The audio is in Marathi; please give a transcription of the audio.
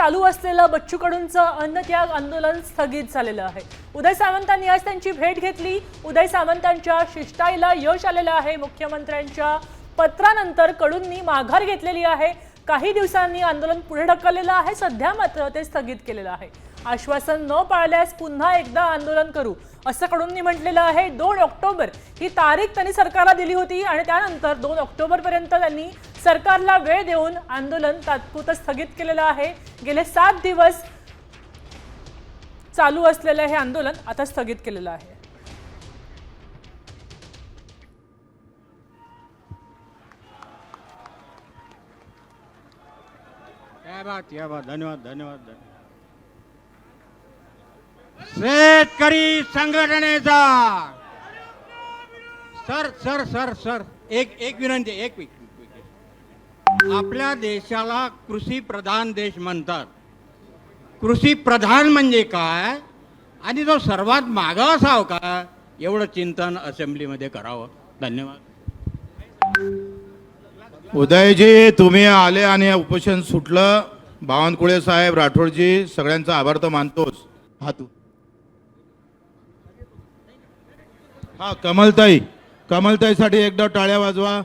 चालू असलेलं बच्चू कडूंचं अन्नत्याग आंदोलन स्थगित झालेलं आहे. उदय सामंतांनी आज त्यांची भेट घेतली. उदय सामंतांच्या शिष्टाईला यश आलेलं आहे. मुख्यमंत्र्यांच्या पत्रानंतर कडूंनी माघार घेतलेली आहे. काही दिवसांनी आंदोलन पुढे ढकललेलं आहे. सध्या मात्र ते स्थगित केलेलं आहे. आश्वासन न पाळल्यास पुन्हा एकदा आंदोलन करू असं कडूंनी म्हटलेलं आहे. दोन ऑक्टोबर ही तारीख त्यांनी सरकारला दिली होती आणि त्यानंतर दोन ऑक्टोबरपर्यंत त्यांनी सरकारला वेळ देऊन आंदोलन तात्पुरतं स्थगित केलेलं आहे. गेले सात दिवस चालू असलेलं हे आंदोलन आता स्थगित केलेलं आहे. धन्यवाद धन्यवाद शेतकरी संघटनेचा. Sir sir sir sir. एक एक विनंती एक वीक आपल्या देशाला कृषी प्रधान देश म्हणतात. कृषी प्रधान म्हणजे काय? आणि जो सर्वात मागावा असावं का? एवढं चिंतन असेंब्लीमध्ये करावं. धन्यवाद. उदयजी तुम्ही आले आणि उपोषण सुटलं. बावनकुळे साहेब राठोडजी सगळ्यांचा आभार तर मानतोच. हा तू हा कमलताई. कमलताईसाठी एकदा टाळ्या वाजवा.